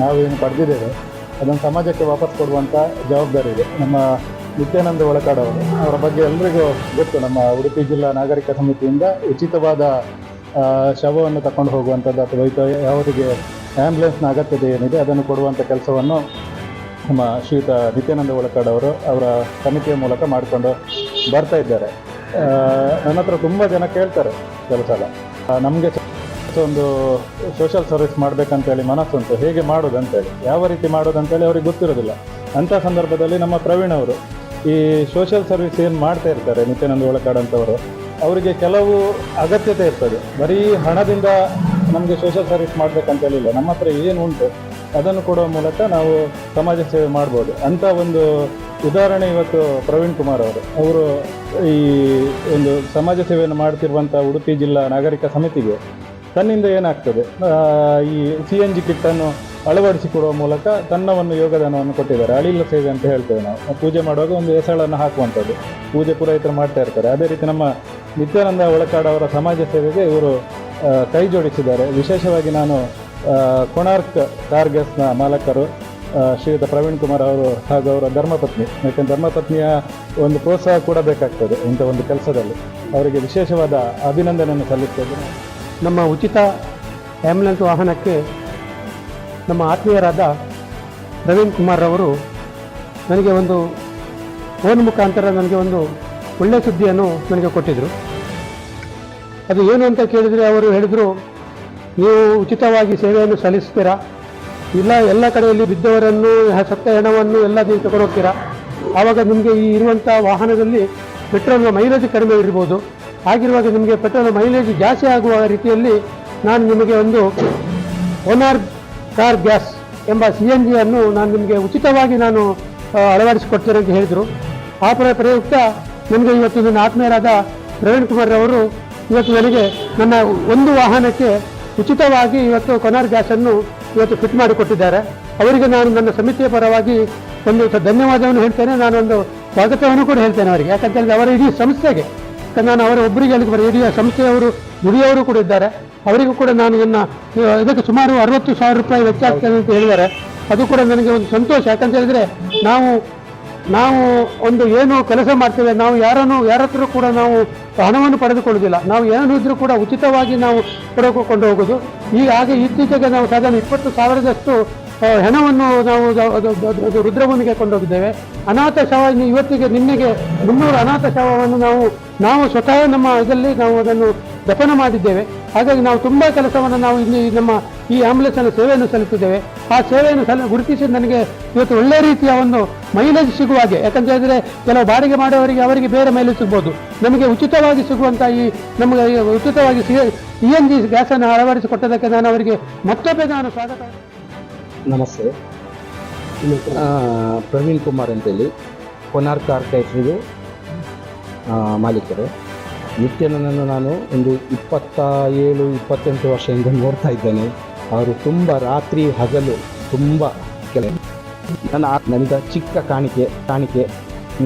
ನಾವೇನು ಪಡೆದಿದ್ದೇವೆ, ಅದನ್ನು ಸಮಾಜಕ್ಕೆ ವಾಪಸ್ ಕೊಡುವಂಥ ಜವಾಬ್ದಾರಿ ಇದೆ. ನಮ್ಮ ನಿತ್ಯಾನಂದ ಒಳಕಾಡವರು ಅವರ ಬಗ್ಗೆ ಎಲ್ರಿಗೂ ಗೊತ್ತು, ನಮ್ಮ ಉಡುಪಿ ಜಿಲ್ಲಾ ನಾಗರಿಕ ಸಮಿತಿಯಿಂದ ಉಚಿತವಾದ ಶವವನ್ನು ತಕೊಂಡು ಹೋಗುವಂಥದ್ದು ಅಥವಾ ಅವರಿಗೆ ಆ್ಯಂಬುಲೆನ್ಸ್ನ ಅಗತ್ಯತೆ ಏನಿದೆ, ಅದನ್ನು ಕೊಡುವಂಥ ಕೆಲಸವನ್ನು ನಮ್ಮ ಶ್ರೀಯುತ ನಿತ್ಯಾನಂದ ಒಳಕಾಡವರು ಅವರ ಸಮಿತಿಯ ಮೂಲಕ ಮಾಡಿಕೊಂಡು ಬರ್ತಾ ಇದ್ದಾರೆ. ನನ್ನ ಹತ್ರ ತುಂಬ ಜನ ಕೇಳ್ತಾರೆ ಕೆಲಸ ನಮಗೆ ಒಂದು ಸೋಷಿಯಲ್ ಸರ್ವಿಸ್ ಮಾಡಬೇಕಂತೇಳಿ ಮನಸ್ಸುಂಟು ಹೇಗೆ ಮಾಡೋದು ಅಂತೇಳಿ ಯಾವ ರೀತಿ ಮಾಡೋದು ಅಂತೇಳಿ ಅವ್ರಿಗೆ ಗೊತ್ತಿರೋದಿಲ್ಲ ಅಂಥ ಸಂದರ್ಭದಲ್ಲಿ ನಮ್ಮ ಪ್ರವೀಣ್ ಅವರು ಈ ಸೋಷಿಯಲ್ ಸರ್ವಿಸ್ ಏನು ಮಾಡ್ತಾ ಇರ್ತಾರೆ, ನಿತ್ಯಾನಂದ ಒಳಕಾಡಂಥವರು ಅವರಿಗೆ ಕೆಲವು ಅಗತ್ಯತೆ ಇರ್ತದೆ. ಬರೀ ಹಣದಿಂದ ನಮಗೆ ಸೋಷಿಯಲ್ ಸರ್ವಿಸ್ ಮಾಡಬೇಕಂತೇಳಿಲ್ಲ ನಮ್ಮ ಹತ್ರ ಏನು ಉಂಟು, ಅದನ್ನು ಕೊಡುವ ಮೂಲಕ ನಾವು ಸಮಾಜ ಸೇವೆ ಮಾಡ್ಬೋದು. ಅಂತ ಒಂದು ಉದಾಹರಣೆ ಇವತ್ತು ಪ್ರವೀಣ್ ಕುಮಾರ್ ಅವರು. ಅವರು ಈ ಒಂದು ಸಮಾಜ ಸೇವೆಯನ್ನು ಮಾಡ್ತಿರುವಂಥ ಉಡುಪಿ ಜಿಲ್ಲಾ ನಾಗರಿಕ ಸಮಿತಿಗೆ ತನ್ನಿಂದ ಏನಾಗ್ತದೆ? ಈ ಸಿ ಎನ್ ಜಿ ಕಿಟ್ಟನ್ನು ಅಳವಡಿಸಿಕೊಡುವ ಮೂಲಕ ತನ್ನ ಒಂದು ಯೋಗದಾನವನ್ನು ಕೊಟ್ಟಿದ್ದಾರೆ. ಅಳಿಲ ಸೇವೆ ಅಂತ ಹೇಳ್ತೇವೆ ನಾವು. ಪೂಜೆ ಮಾಡುವಾಗ ಒಂದು ಹೆಸಳನ್ನು ಹಾಕುವಂಥದ್ದು. ಪೂಜೆ ಪುರೋಹಿತರು ಮಾಡ್ತಾ ಇರ್ತಾರೆ. ಅದೇ ರೀತಿ ನಮ್ಮ ನಿತ್ಯಾನಂದ ಒಳಕಾಡ ಅವರ ಸಮಾಜ ಸೇವೆಗೆ ಇವರು ಕೈ ಜೋಡಿಸಿದ್ದಾರೆ. ವಿಶೇಷವಾಗಿ ನಾನು ಕೊಣಾರ್ಕ್ ಟಾರ್ಗೆಸ್ನ ಮಾಲಕರು ಶ್ರೀಯುತ ಪ್ರವೀಣ್ ಕುಮಾರ್ ಅವರು ಹಾಗೂ ಅವರ ಧರ್ಮಪತ್ನಿ. ಯಾಕೆಂದರೆ ಧರ್ಮಪತ್ನಿಯ ಒಂದು ಪ್ರೋತ್ಸಾಹ ಕೂಡ ಬೇಕಾಗ್ತದೆ ಇಂಥ ಒಂದು ಕೆಲಸದಲ್ಲಿ. ಅವರಿಗೆ ವಿಶೇಷವಾದ ಅಭಿನಂದನೆಯನ್ನು ಸಲ್ಲಿಸ್ತೇನೆ. ನಮ್ಮ ಉಚಿತ ಆ್ಯಂಬುಲೆನ್ಸ್ ವಾಹನಕ್ಕೆ ನಮ್ಮ ಆತ್ಮೀಯರಾದ ಪ್ರವೀಣ್ ಕುಮಾರ್ ಅವರು ನನಗೆ ಒಂದು ಫೋನ್ ಮುಖಾಂತರ ನನಗೆ ಒಂದು ಒಳ್ಳೆಯ ಸುದ್ದಿಯನ್ನು ನನಗೆ ಕೊಟ್ಟಿದ್ದರು ಅದು ಏನು ಅಂತ ಕೇಳಿದರೆ ಅವರು ಹೇಳಿದರು, ನೀವು ಉಚಿತವಾಗಿ ಸೇವೆಯನ್ನು ಸಲ್ಲಿಸ್ತೀರಾ? ಇಲ್ಲ, ಎಲ್ಲ ಕಡೆಯಲ್ಲಿ ಬಿದ್ದವರನ್ನು ಸತ್ತ ಹೆಣವನ್ನು ಎಲ್ಲ ನೀವು ತಗೊಂಡೋಗ್ತೀರಾ? ಆವಾಗ ನಿಮಗೆ ಈ ಇರುವಂಥ ವಾಹನದಲ್ಲಿ ಪೆಟ್ರೋಲ್ನ ಮೈಲೇಜ್ ಕಡಿಮೆ ಇರ್ಬೋದು. ಹಾಗಿರುವಾಗ ನಿಮಗೆ ಪೆಟ್ರೋಲ್ ಮೈಲೇಜ್ ಜಾಸ್ತಿ ಆಗುವ ರೀತಿಯಲ್ಲಿ ನಾನು ನಿಮಗೆ ಒಂದು ಓನಾರ್ ಕಾರ್ ಗ್ಯಾಸ್ ಎಂಬ ಸಿ ಎನ್ ಜಿಯನ್ನು ನಾನು ನಿಮಗೆ ಉಚಿತವಾಗಿ ನಾನು ಅಳವಡಿಸಿಕೊಡ್ತೇನೆ ಅಂತ ಹೇಳಿದರು. ಆ ಪ್ರ ಪ್ರಯುಕ್ತ ನನಗೆ ಇವತ್ತು ನನ್ನ ಆತ್ಮೀಯರಾದ ಪ್ರವೀಣ್ ಕುಮಾರ್ ಅವರು ಇವತ್ತು ನನಗೆ ನನ್ನ ಒಂದು ವಾಹನಕ್ಕೆ ಉಚಿತವಾಗಿ ಇವತ್ತು ಕೊನಾರ್ ಗ್ಯಾಸನ್ನು ಇವತ್ತು ಫಿಟ್ ಮಾಡಿಕೊಟ್ಟಿದ್ದಾರೆ. ಅವರಿಗೆ ನಾನು ನನ್ನ ಸಮಿತಿಯ ಪರವಾಗಿ ಒಂದು ಧನ್ಯವಾದವನ್ನು ಹೇಳ್ತೇನೆ. ನಾನೊಂದು ಸ್ವಾಗತವನ್ನು ಕೂಡ ಹೇಳ್ತೇನೆ ಅವರಿಗೆ. ಯಾಕಂತ ಹೇಳಿದ್ರೆ ಅವರ ಇಡೀ ಸಂಸ್ಥೆಗೆ ನಾನು ಅವರ ಒಬ್ಬರಿಗೆ ಅಲ್ಲಿ ಇಡೀ ಸಂಸ್ಥೆಯವರು ದುಡಿಯವರು ಕೂಡ ಇದ್ದಾರೆ. ಅವರಿಗೂ ಕೂಡ ನಾನು ನನ್ನ ಇದಕ್ಕೆ ಸುಮಾರು ಅರವತ್ತು ಸಾವಿರ ರೂಪಾಯಿ ವೆಚ್ಚ ಆಗ್ತದೆ ಅಂತ ಹೇಳಿದ್ದಾರೆ. ಅದು ಕೂಡ ನನಗೆ ಒಂದು ಸಂತೋಷ. ಯಾಕಂತ ಹೇಳಿದ್ರೆ, ನಾವು ನಾವು ಒಂದು ಏನು ಕೆಲಸ ಮಾಡ್ತೇವೆ, ನಾವು ಯಾರನ್ನು, ಯಾರ ಹತ್ರ ಕೂಡ ನಾವು ಹಣವನ್ನು ಪಡೆದುಕೊಳ್ಳುವುದಿಲ್ಲ. ನಾವು ಏನು ಇದ್ರೂ ಕೂಡ ಉಚಿತವಾಗಿ ನಾವು ಪಡೆದುಕೊಂಡು ಹೋಗೋದು ಈಗ ಹಾಗೆ ಇತ್ತೀಚೆಗೆ ನಾವು ಸಾಧಾರಣ ಇಪ್ಪತ್ತು ಸಾವಿರದಷ್ಟು ಹೆಣವನ್ನು ನಾವು ರುದ್ರಭೂಮಿಗೆ ಕೊಂಡೋಗಿದ್ದೇವೆ ಅನಾಥ ಶವ ಇವತ್ತಿಗೆ ನಿನ್ನೆಗೆ ಮುನ್ನೂರು ಅನಾಥ ಶವವನ್ನು ನಾವು ನಾವು ಸ್ವತಃ ನಮ್ಮ ಇದರಲ್ಲಿ ನಾವು ಅದನ್ನು ದಫನ ಮಾಡಿದ್ದೇವೆ ಹಾಗಾಗಿ ನಾವು ತುಂಬ ಕೆಲಸವನ್ನು ನಾವು ಇಲ್ಲಿ ನಮ್ಮ ಈ ಆಂಬುಲೆನ್ಸ್ನ ಸೇವೆಯನ್ನು ಸಲ್ಲಿಸಿದ್ದೇವೆ ಆ ಸೇವೆಯನ್ನು ಸಲ್ ಗುರುತಿಸಿ ನನಗೆ ಇವತ್ತು ಒಳ್ಳೆ ರೀತಿಯ ಒಂದು ಮೈಲೇಜ್ ಸಿಗುವ ಹಾಗೆ ಯಾಕಂತ ಹೇಳಿದ್ರೆ ಕೆಲವು ಬಾಡಿಗೆ ಮಾಡುವವರಿಗೆ ಅವರಿಗೆ ಬೇರೆ ಮೈಲೇಜ್ ಸಿಗ್ಬೋದು ನಮಗೆ ಉಚಿತವಾಗಿ ಸಿಗುವಂಥ ಈ ನಮಗೆ ಉಚಿತವಾಗಿ ಸಿ ಇ ಎನ್ ಜಿ ಗ್ಯಾಸನ್ನು ಅಳವಡಿಸಿಕೊಟ್ಟದಕ್ಕೆ ನಾನು ಅವರಿಗೆ ಮತ್ತೊಮ್ಮೆ ನಾನು ಸ್ವಾಗತ ನಮಸ್ತೆ. ಪ್ರವೀಣ್ ಕುಮಾರ್ ಅಂತೇಳಿ, ಕೊನಾರ್ಕ್ ಆರ್ಕೈಟ್ರಿಗೆ ಮಾಲೀಕರು. ನಿತ್ಯನನ್ನು ನಾನು ಒಂದು ಇಪ್ಪತ್ತ ಏಳು ಇಪ್ಪತ್ತೆಂಟು ವರ್ಷದಿಂದ ನೋಡ್ತಾ ಇದ್ದೇನೆ. ಅವರು ತುಂಬ ರಾತ್ರಿ ಹಗಲು ತುಂಬ ಕೆಲ ನನ್ನ ಚಿಕ್ಕ ಕಾಣಿಕೆ ಕಾಣಿಕೆ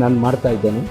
ನಾನು ಮಾಡ್ತಾ ಇದ್ದೇನೆ.